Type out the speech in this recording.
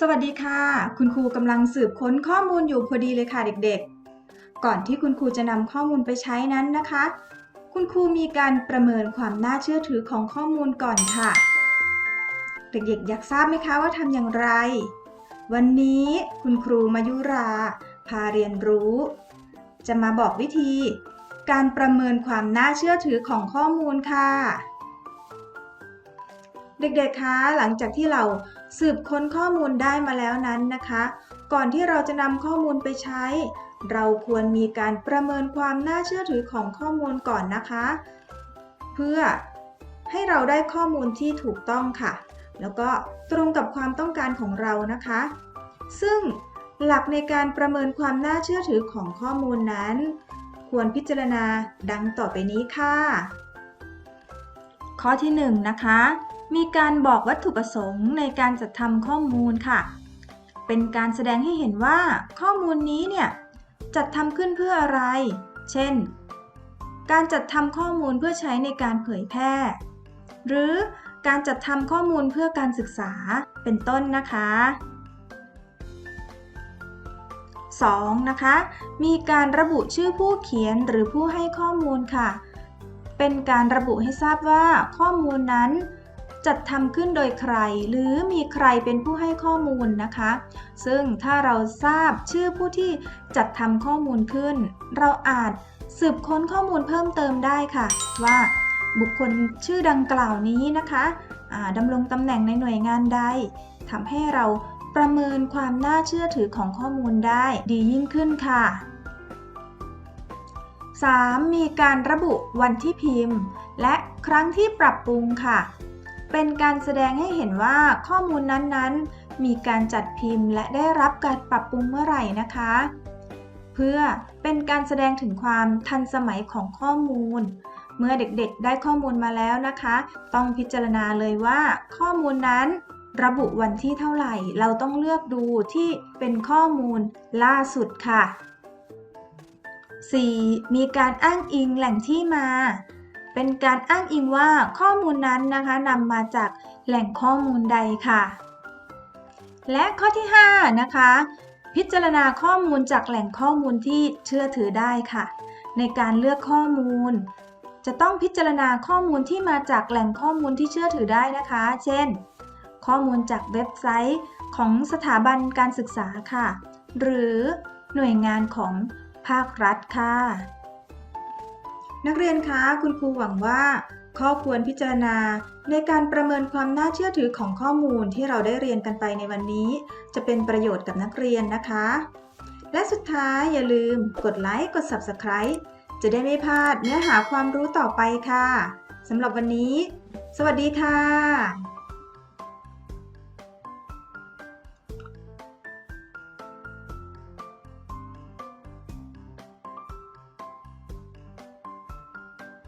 สวัสดีค่ะ คุณครูกำลังสืบค้นข้อมูลอยู่พอดีเลยค่ะเด็กๆ ก่อนที่คุณครูจะนำข้อมูลไปใช้นั้นนะคะ คุณครูมีการประเมินความน่าเชื่อถือของข้อมูลก่อนค่ะ เด็กๆ อยากทราบไหมคะว่าทำอย่างไร วันนี้คุณครูมายุรา พาเรียนรู้ จะมาบอกวิธี การประเมินความน่าเชื่อถือของข้อมูลค่ะ เด็กๆ คะ หลังจากที่เราสืบค้นข้อมูลได้มาแล้วนั้นนะคะ ก่อนที่เราจะนำข้อมูลไปใช้ เราควรมีการประเมินความน่าเชื่อถือของข้อมูลก่อนนะคะ เพื่อให้เราได้ข้อมูลที่ถูกต้องค่ะ แล้วก็ตรงกับความต้องการของเรานะคะ ซึ่งหลักในการประเมินความน่าเชื่อถือของข้อมูลนั้น ควรพิจารณาดังต่อไปนี้ค่ะ ข้อที่1นงนะคะ มีการบอกวัตถุประสงค์ในการจัดทำข้อมูลค่ะ เป็นการแสดงให้เห็นว่าข้อมูลนี้เนี่ยจัดทำขึ้นเพื่ออะไร เช่น การจัดทำข้อมูลเพื่อใช้ในการเผยแพร่ หรือการจัดทำข้อมูลเพื่อการศึกษา เป็นต้นนะคะ 2. นะคะ มีการระบุชื่อผู้เขียนหรือผู้ให้ข้อมูลค่ะ เป็นการระบุให้ทราบว่าข้อมูลนั้น จัดทำขึ้นโดยใคร หรือมีใครเป็นผู้ให้ข้อมูลนะคะ ซึ่งถ้าเราทราบชื่อผู้ที่จัดทำข้อมูลขึ้น เราอาจสืบค้นข้อมูลเพิ่มเติมได้ค่ะ ว่าบุคคลชื่อดังกล่าวนี้นะคะดำรงตำแหน่งในหน่วยงานใดทำให้เราประเมินความน่าเชื่อถือของข้อมูลได้ดียิ่งขึ้นค่ะ 3. มีการระบุวันที่พิมพ์ และครั้งที่ปรับปรุงค่ะ เป็นการแสดงให้เห็นว่าข้อมูลนั้นๆ มีการจัดพิมพ์และได้รับการปรับปรุงเมื่อไหร่นะคะ เพื่อเป็นการแสดงถึงความทันสมัยของข้อมูล เมื่อเด็กๆ ได้ข้อมูลมาแล้วนะคะ ต้องพิจารณาเลยว่าข้อมูลนั้นระบุวันที่เท่าไหร่ เราต้องเลือกดูที่เป็นข้อมูลล่าสุดค่ะ 4. มีการอ้างอิงแหล่งที่มา เป็นการอ้างอิงว่าข้อมูลนั้นนะคะนำมาจากแหล่งข้อมูลใดค่ะ และข้อที่ 5 นะคะ พิจารณาข้อมูลจากแหล่งข้อมูลที่เชื่อถือได้ค่ะ ในการเลือกข้อมูล จะต้องพิจารณาข้อมูลที่มาจากแหล่งข้อมูลที่เชื่อถือได้นะคะ เช่น ข้อมูลจากเว็บไซต์ของสถาบันการศึกษาค่ะ หรือหน่วยงานของภาครัฐค่ะ นักเรียนคะคุณครูหวังว่า ข้อควรพิจารณา ในการประเมินความน่าเชื่อถือของข้อมูลที่เราได้เรียนกันไปในวันนี้ จะเป็นประโยชน์กับนักเรียนนะคะ และสุดท้ายอย่าลืมกดไลค์กด Subscribe จะได้ไม่พลาดเนื้อหาความรู้ต่อไปค่ะสำหรับวันนี้ สวัสดีค่ะ